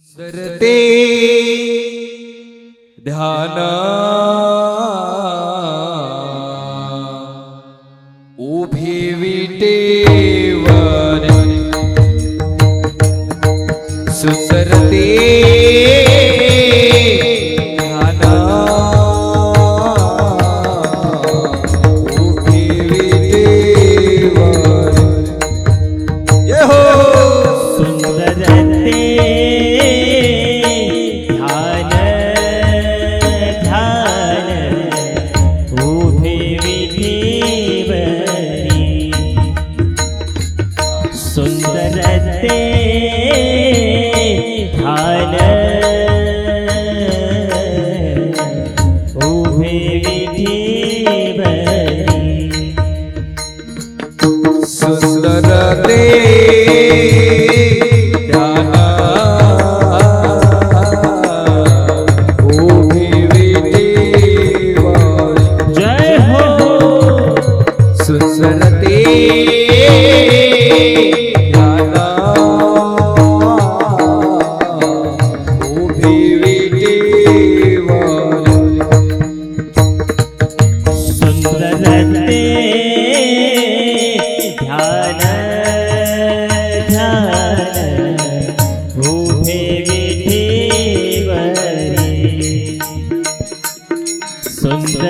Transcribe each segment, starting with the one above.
સુંદર તે सुंदरते ध्यान उभे विठेवरी सुंदर ते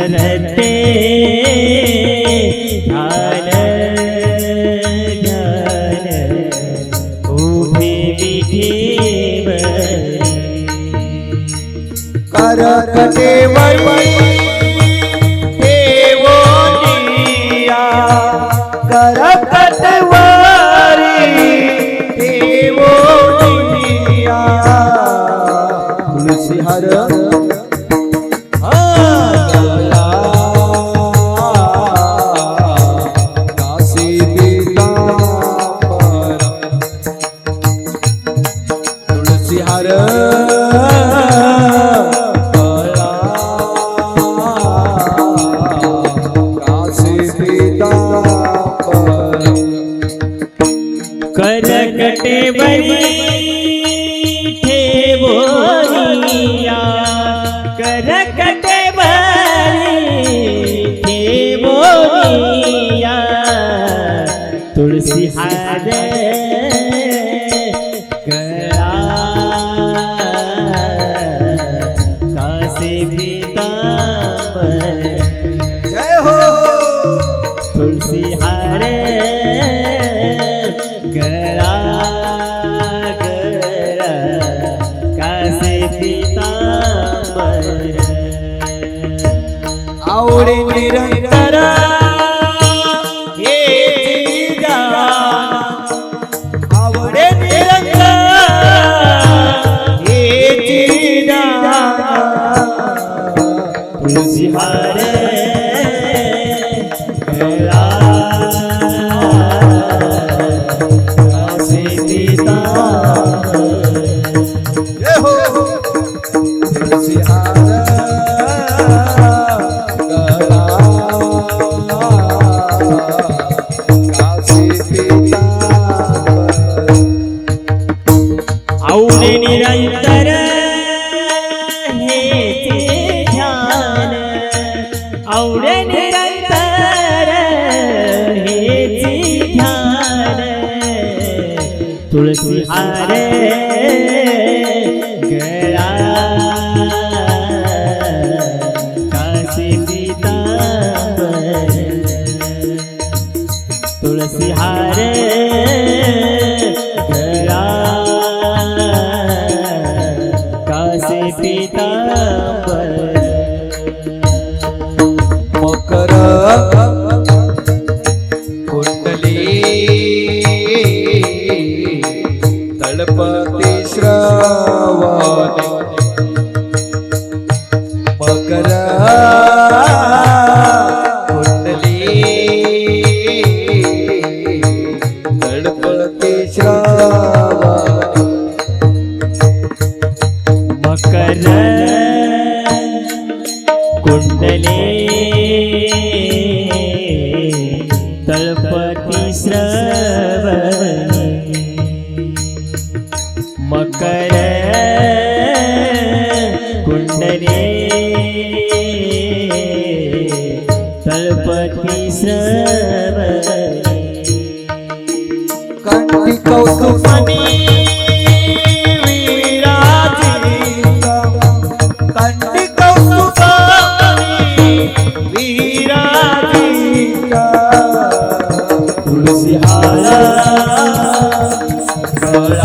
मनते ध्यान ध्यान उभे देवो दिया। करकत वारी देवो दिया। तुलसी हर बरी ठेवोनिया करकटे बरी ठेवोनिया तुलसी हार आवडे निरंतर. हे आवडे निरंतर. हे तुलसी हार आवडे निरंतर हे ध्यान। आवडे निरंतर हे ध्यान। तुळसी हार गळा। काशी पितांबर तुळसी हार கொண்டலே করা।